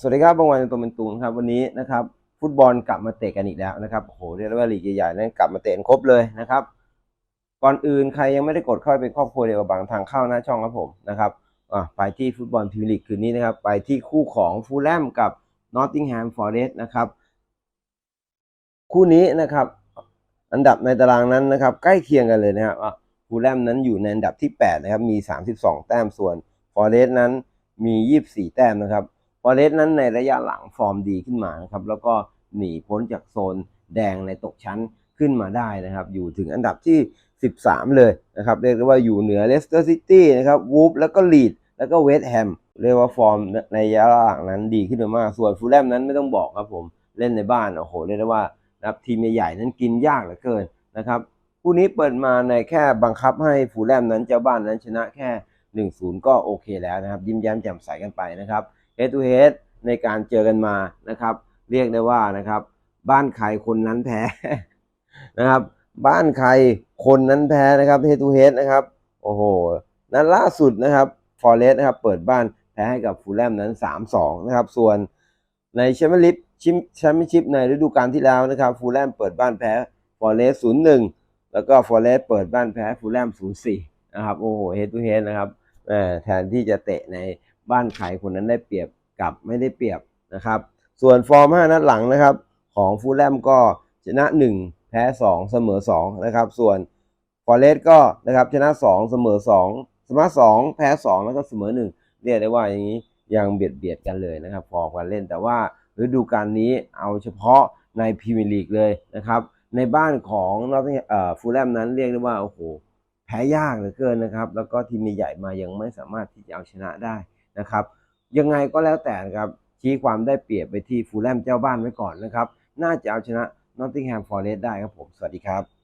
สวัสดีครับบางวันตัวเป็นตุงครับวันนี้นะครับฟุตบอลกลับมาเตะกันอีกแล้วนะครับโอ้โหเรียกว่าลีกใหญ่ๆนั้นกลับมาเตะครบเลยนะครับ ก่อนอื่นใครยังไม่ได้กดเข้าไปเป็นครอบครัวเดียวกับบางทางเข้าหน้าช่องครับผมนะครับอะไปที่ฟุตบอลพรีเมียร์ลีกคืนนี้นะครับ ไปที่คู่ของฟูลแลมกับนอตติงแฮมฟอร์เรสต์นะครับคู่นี้นะครับอันดับในตารางนั้นนะครับ ใกล้เคียงกันเลยนะครับฟูลแลมนั้นอยู่ในอันดับที่8นะครับมี 32 แต้มส่วนฟอร์เรสต์นั้นมี 24 แต้มนะครับ อเรสนั้นในระยะหลังฟอร์มดีขึ้นมานะครับ แล้วก็หนีพ้นจากโซนแดงในตกชั้นขึ้นมาได้นะครับ อยู่ถึงอันดับที่ 13 เลยนะครับ เรียกได้ว่าอยู่เหนือเลสเตอร์ซิตี้นะครับวูฟแล้วก็ลีดแล้วก็เวสต์แฮมเรียกว่าฟอร์มในระยะหลังนั้นดีขึ้นมามากส่วนฟูลแลมนั้นไม่ต้องบอกครับผมเล่นในบ้านโอ้โหเรียกได้ว่านับทีมใหญ่ๆนั้นกินยากเหลือเกินนะครับคู่นี้เปิดมาในแค่บังคับให้ฟูลแลมนั้นเจ้าบ้านนั้นชนะแค่ 1-0 ก็โอเคแล้วนะครับ ยิ้มแย้มแจ่มใสกันไปนะครับ head to head ในการเจอกันมานะครับ เรียกได้ว่านะครับ บ้านใครคนนั้นแพ้นะครับ บ้านใครคนนั้นแพ้นะครับ head to head นะครับ โอ้โห นัดล่าสุดนะครับฟอร์เรสนะครับ เปิดบ้านแพ้ให้กับฟูลแลมนั้น 3-2 นะครับ ส่วนในแชมเปี้ยนลิฟชิมแชมเปี้ยนชิพในฤดูกาลที่แล้วนะครับ ฟูลแลมเปิดบ้านแพ้ฟอร์เรสศูนย์หนึ่งแล้วก็ฟอร์เรสเปิดบ้านแพ้ฟูลแลมศูนย์สี่นะครับ โอ้โหเฮดทูเฮดนะครับแทนที่จะเตะใน บ้านใครคนนั้นได้เปรียบกับไม่ได้เปรียบนะครับ ส่วนฟอร์ม 5 นัดหลังนะครับ ของฟูลแลมก็ชนะ 1 แพ้ 2 เสมอ 2 นะครับ ส่วนฟอร์เรสก็นะครับชนะ 2 เสมอ 2 เสมอ 2 แพ้ 2 แล้วก็เสมอ 1 เรียกได้ว่าอย่างนี้ยังเบียดเบียดกันเลยนะครับฟอร์มการเล่นแต่ว่าฤดูกาลนี้เอาเฉพาะในพรีเมียร์ลีกเลยนะครับ ในบ้านของนอตเอ่อฟูลแลมนั้นเรียกได้ว่าโอ้โหแพ้ยากเหลือเกินนะครับ แล้วก็ทีมใหญ่มายังไม่สามารถที่จะเอาชนะได้ นะครับ ยังไงก็แล้วแต่นะครับชี้ความได้เปรียบไปที่ฟูลแลมเจ้าบ้านไว้ก่อนนะครับ น่าจะเอาชนะนอตติงแฮมฟอร์เรสต์ได้ครับผม สวัสดีครับ